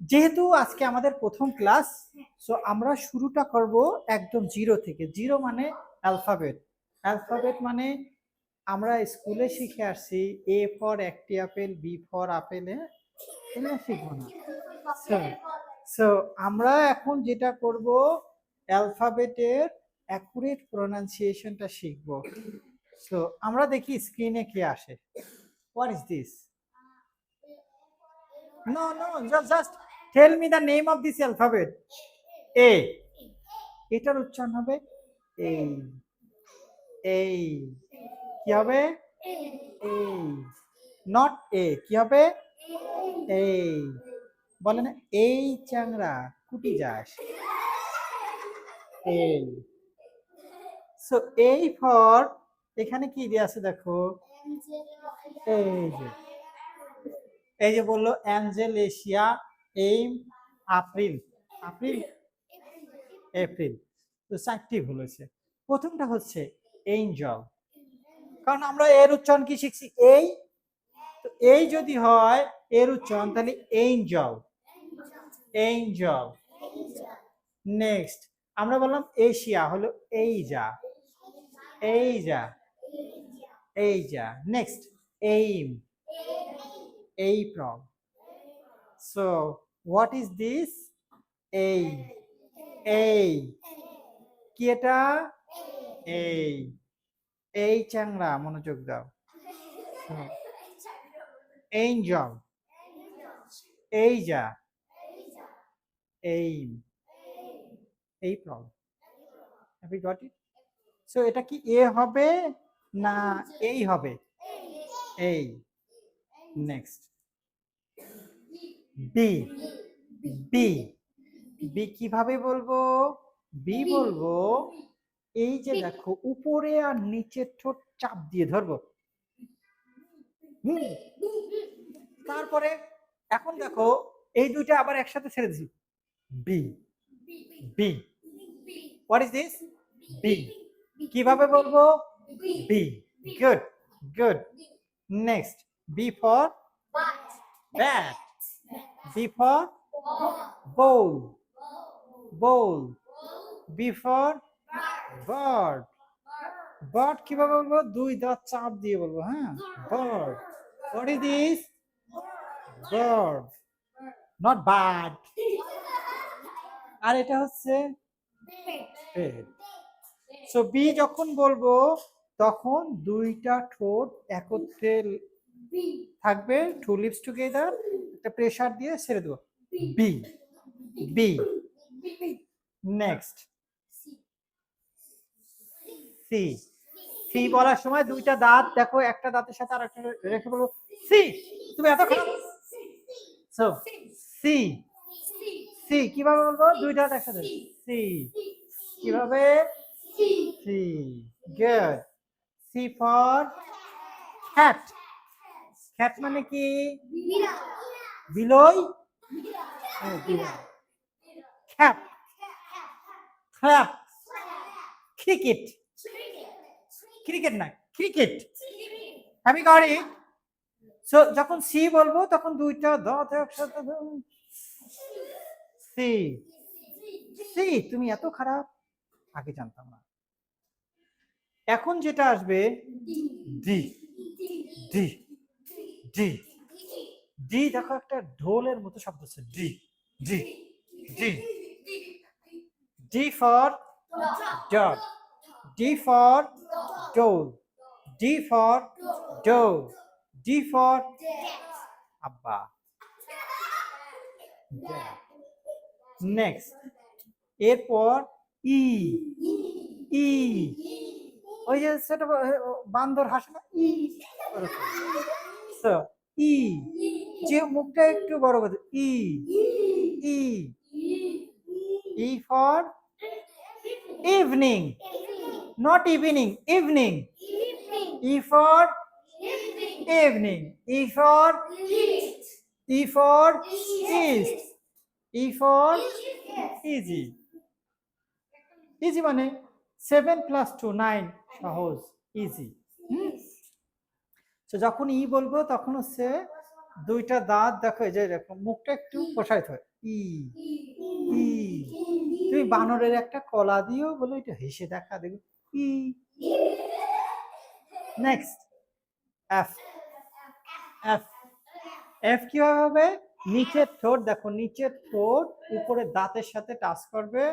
যেহেতু আজকে আমাদের প্রথম ক্লাস সো আমরা শুরুটা করব একদম জিরো থেকে। জিরো মানে অ্যালফাবেট অ্যালফাবেট মানে আমরা স্কুলে শিখে আসছি এ ফর একটি আপেল বি ফর আপেলে শিখব না। সো আমরা এখন যেটা করব অ্যালফাবেটের অ্যাকুরেট প্রোনাউন্সিয়েশনটা শিখব। সো আমরা দেখি স্ক্রিনে কে আসে। What is this no, just, just tell me the name of this alphabet. A. এটার উচ্চারণ হবে এই এই কি হবে? এই নট এ কি হবে? এই বলে না এই চ্যাংরা কুটি যাস। এই সো এই ফর এখানে কি দিয়ে আছে দেখো? এই যে। এই যে বলল angel Asia aim April April April তো চারটি ভুল হয়েছে প্রথমটা হচ্ছে এঞ্জল কারণ আমরা এর উচ্চারণ কি শিখছি এই তো এই যদি হয় এর উচ্চারণ তাহলে এঞ্জল এঞ্জল নেক্সট আমরা বললাম এশিয়া হলো এই যা এই যা এই যা next aim April. So, what is this এই এই কি এটা এই এই চ্যাংরা মনোযোগ দাও এঞ্জল এই যা এই এই April. Have you got it so এটা কি এ হবে না এই হবে? এই নেক্সট বি বি বি কীভাবে বলব? বি বলব এই যে দেখো উপরে আর নিচে ঠোঁট চাপ দিয়ে ধরবো। হুম? তারপরে এখন দেখো এই দুইটা আবার একসাথে ছেড়ে দিছি। B B what is this B কীভাবে বলব? B good good next B for bat. B for bowl bowl B for bird bird কীভাবে বলব দুই দাঁত চাপ দিয়ে বলব হ্যাঁ bird what is this bird not bad আর এটা হচ্ছে সো বি যখন বলব তখন দুইটা ঠোঁট একত্রে থাকবে টু লিপস টুগেদার একটা প্রেসার দিয়ে ছেড়ে দেবো। B B next C C বলার সময় দুইটা দাঁত দেখো একটা দাঁতের সাথে আর একটা রেখে বলব। সি তুমি এত খারাপ? সো সি সি কীভাবে বলব? দুই দাঁত একসাথে। সি কীভাবে? C good C for cat cat মানে কি? বিলই খ্যাপ খ্যাপ ক্রিকেট। ক্রিকেট না ক্রিকেট। আমি গাড়ি সো যখন সি বলব তখন দুইটা দাঁত একসাথে সি। সি। তুমি এত খারাপ। আগে জানতাম না। এখন যেটা আসবে ডি। ডি। ডি ডি দেখো একটা ঢোলের মতো শব্দ আছে D D D D for dog D for doll D for dough D for আব্বা নেক্সট এরপর ই ই ওই যে সেটা বান্দর হাসে না? ই So, ই। যে মুখটা একটু বড় করে E. E. E for evening not evening evening E for evening E for E for east E for easy easy মানে সেভেন প্লাস টু নাইন সহজ ইজি তো যখন ই বলব তখন হচ্ছে দুইটা দাঁত দেখো এই যে এরকম মুখটা একটু প্রসারিত হয়। ই। ই। তুমি বানরের একটা কলা দিও বলো এটা হেসে দেখা দেখো E. Next F F F কীভাবে হবে? নিচের ঠোঁট দেখো নিচের ঠোঁট উপরে দাঁতের সাথে টাচ করবে।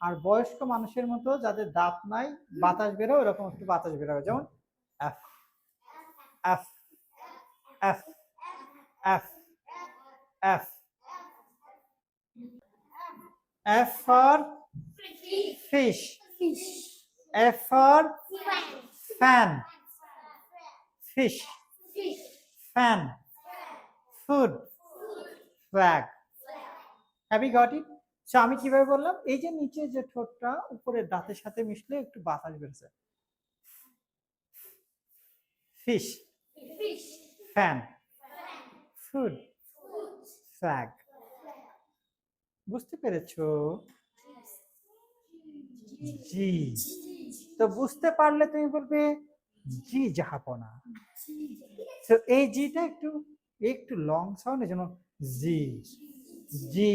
আর বয়স্ক মানুষের মতো যাদের দাঁত নাই বাতাস বেরো এরকম একটু বাতাস বেরোবে যেমন F F F F F F for fish. F for fan. Fish. Fan. Food. Flag. Have you got it? So, আমি কীভাবে বললাম এই যে নিচে যে ঠোঁটটা, উপরে দাঁতের সাথে মিশলে একটু বাতাস বেরোছে ফিশ ফ্যান ফুড ফ্ল্যাগ বুঝতে পেরেছ? জি। তো বুঝতে পারলে তুমি বলবে জি জাহাপনা। তো এই জিটা একটু একটু লং সাউন্ড যেন G G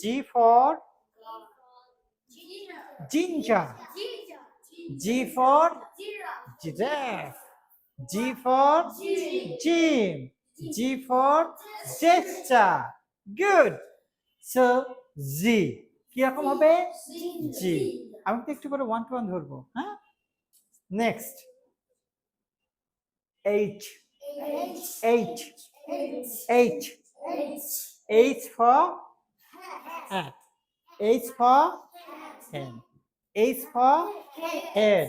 G for ginger G for giraffe. G for gym G for gesture good so Z কীরকম হবে জি আমি তো একটু করে ওয়ান টু ওয়ান ধরবো হ্যাঁ next H H H H for hat H for hand H for head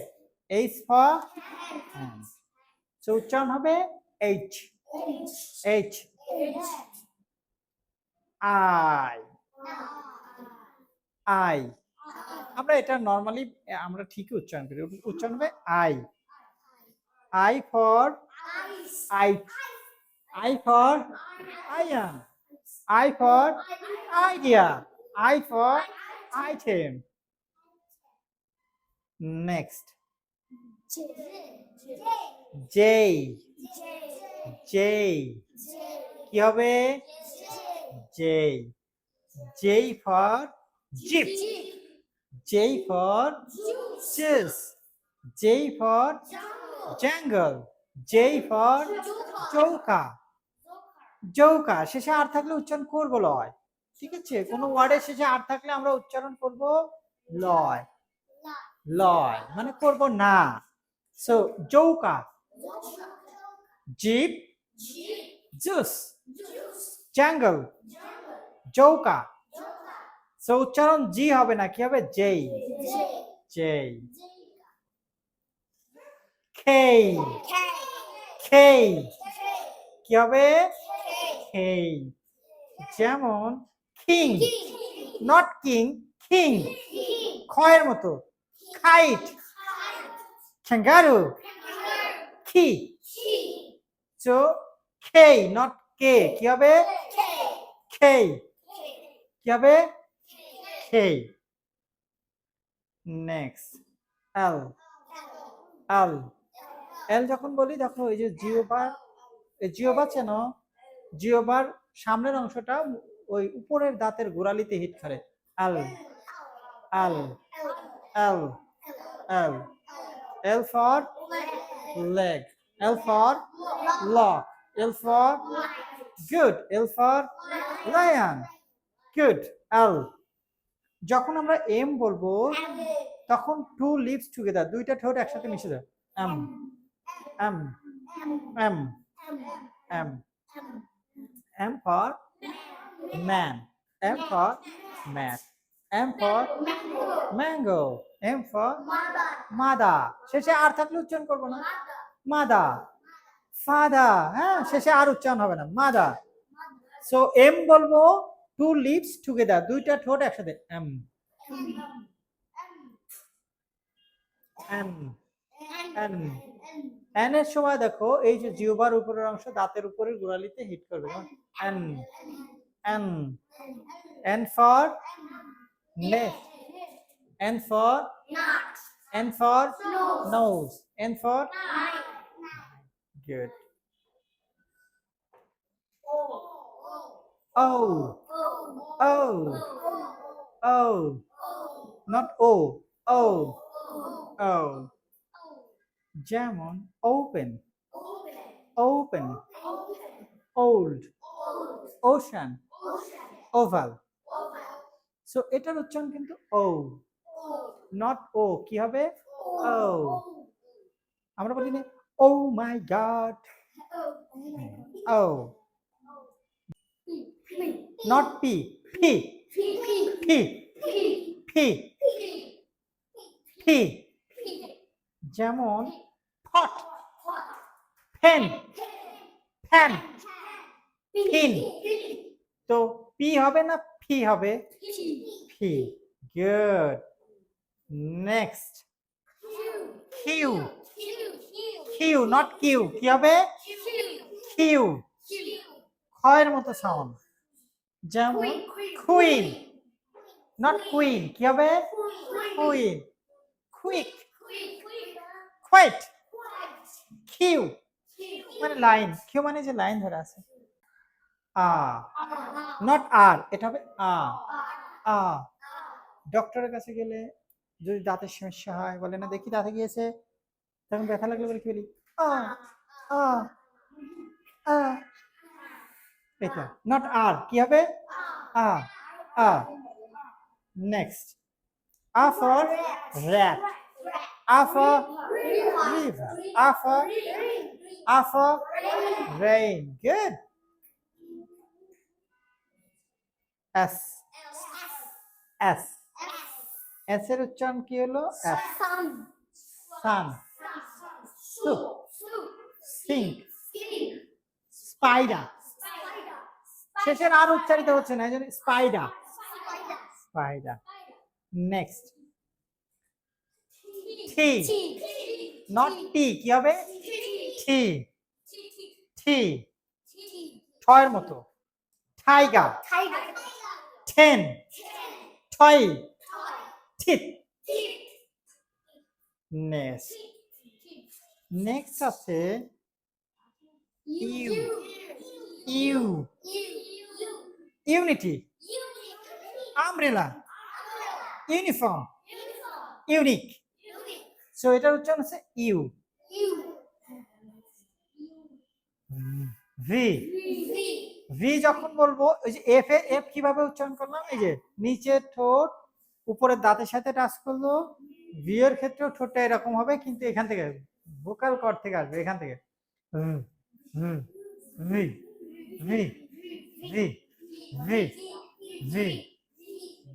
H for hand so উচ্চারণ হবে? এইচ এইচ আই আই আমরা এটা নর্মালি আমরা ঠিকই উচ্চারণ করি। উচ্চারণ হবে I I for I I for iron I for idea. I for item. Next. J J কি হবে? J J for jeep J for juice J for jungle J for চৌকা। চৌকা। শেষে আর থাকলে উচ্চারণ করব লয়। ঠিক আছে? কোনো ওয়ার্ডের শেষে আর থাকলে আমরা উচ্চারণ করব লয়। লয়। মানে করব না। সো চৌকা জিপ জুস জ্যাঙ্গল চৌকা সো উচ্চারণ জি হবে না কি হবে? জেই জেই খেই খেই কি হবে? খেই যেমন কিং নট কিং কিং খয়ের মতো। খাইট ক্যাঙ্গারু কি সো খেই নট কে কি হবে খেই কি হবে খেই নেক্সট এল এল এল যখন বলি দেখো এই যে জিওবার জিওবা চেন জিওবার সামনের অংশটা ওই উপরের দাঁতের গোড়ালিতে হিট করে। L L L L L for leg. L for lock. L for good. L for lion. Good. L. যখন আমরা এম বলব, তখন টু লিপস টুগেদার দুইটা ঠোঁট একসাথে মিশে যায়। M M M M M for man M for mat M for mango M for mother শেষে আর থাকলে উচ্চারণ করব না? মাদা ফাদা হ্যাঁ শেষে আর উচ্চারণ হবে না। মাদা সো এম বলব টু লিপস টুগেদার দুইটা ঠোঁট একসাথে। এম এম এম এন এর সময় দেখো, এই যে জিওবার উপরের অংশ দাঁতের উপরের গোড়ালিতে হিট করবে। N N N for left. N for nuts. N for nose. nose. N for Eye. Good. Oh. Oh. Oh. Oh. Not O. Oh. Oh. Jamon, open. Open. Old. Ocean. Oval. So এটার উচ্চারণ কিন্তু ও not ও কি হবে? ও আমরা বলি না ও my God. O not P P. P. P P. যেমন ফট। ফেন। ফ্যান পিন তো পি হবে না ফি হবে? ফি good next Q Q not Q কি হবে? কিউ খয়ের মতো সাউন্ড যেমন কুইন নট কুইন কি হবে? কুইন কুইক কোয়েট কিউ মানে লাইন কিউ মানে যে লাইন ধরে আছে। আ। নট আর এটা হবে আ। আ। ডক্টরের কাছে গেলে যদি দাঁতের সমস্যা হয়, বলে, না, দেখি দাঁতে গিয়েছে। তখন ব্যথা লাগলে বলে, কি বলি? আ আ আ। এটা নট আর কি হবে? R R. Next R for rat R for river. R for R for rain. Good. S. S. S এর উচ্চারণ কি হলো? S. Sun. Soup sink spider. শেষের আর উচ্চারিত হচ্ছে না এই জন্য spider spider next T not T কি হবে? টি টি ছয়ের মতো. Tiger ten toy tit next next আছে U U unity umbrella uniform unique so এটার উচ্চারণ হচ্ছে ইউ ভি ভি যখন বলব ওই যে এফ এ এফ কীভাবে উচ্চারণ করলাম? এই যে নিচের ঠোঁট উপরের দাঁতের সাথে টাচ করল। ভি এর ক্ষেত্রেও ঠোঁটটা এরকম হবে কিন্তু এখান থেকে ভোকাল কর্ড থেকে আসবে এখান থেকে।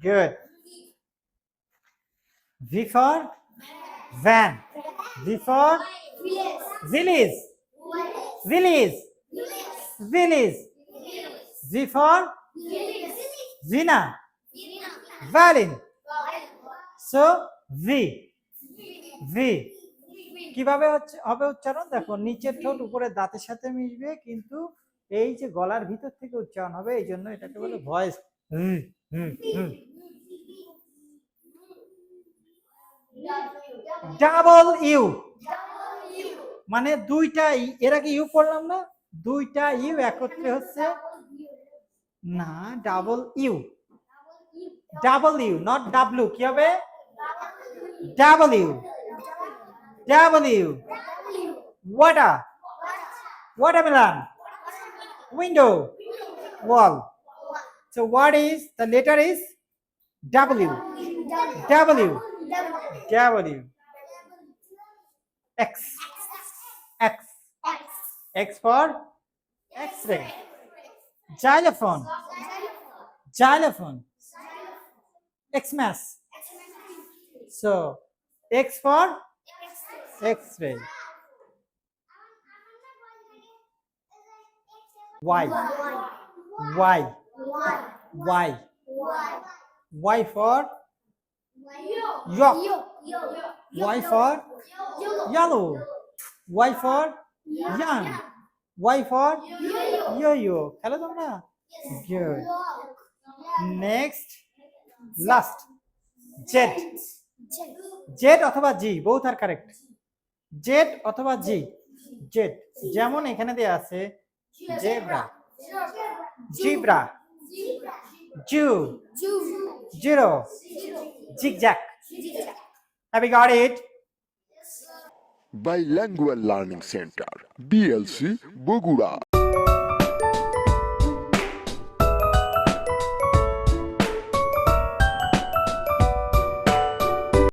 Good V for van V for village village village V for veena violin so V V কীভাবে হচ্ছে, হবে উচ্চারণ? দেখো, নিচের ঠোঁট উপরের দাঁতের সাথে মিশবে, কিন্তু এই যে গলার ভিতর থেকে উচ্চারণ হবে, এই জন্য এটাকে বলে voice. Hmm hmm hmm double U. মানে দুইটা এর আগে ইউ পড়লাম না, দুইটা ইউ একত্রে হচ্ছে না double U double U not W কি হবে? Double U double U water water Milan window wall so what is the letter is W W W X X X for X ray xylophone. Xylophone. Xmas so x for x-ray. Y. Y. Y. Y for York. y for yellow. Y for young y for yo-yo খেলো তোমরা good next last z z অথবা জি both are correct z অথবা জি z যেমন এখানে দেয়া আছে zebra zebra. Zero. Zigzag. Zigzag. Have you got it? Bilingual Learning Center, BLC, Bogura.